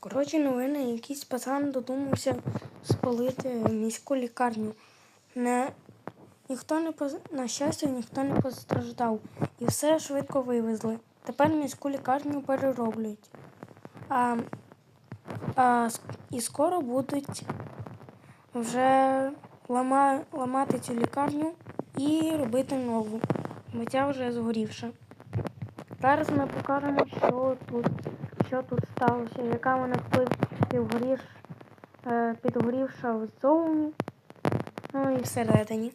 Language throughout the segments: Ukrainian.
Коротше, новини, якийсь пацан додумався спалити міську лікарню. Не, ніхто не поз... На щастя, ніхто не постраждав. І все швидко вивезли. Тепер міську лікарню перероблюють. А, а, і скоро будуть вже лама... ламати цю лікарню і робити нову. Ця вже згорівша. Зараз ми покажемо, що тут, що тут сталося, яка вона підгорівша в е, підгорівша ззовні, ну і всередині.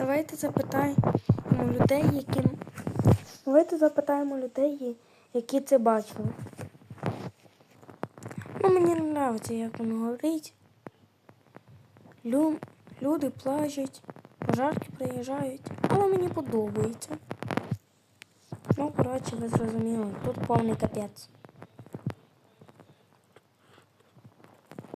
Давайте запитаємо людей, які. Давайте запитаємо людей, які це бачили. Ну, мені не подобається, як воно говорить. Лю... Люди плачуть, пожарки приїжджають, але мені подобається. Ну, коротше, ви зрозуміли, тут повний капець.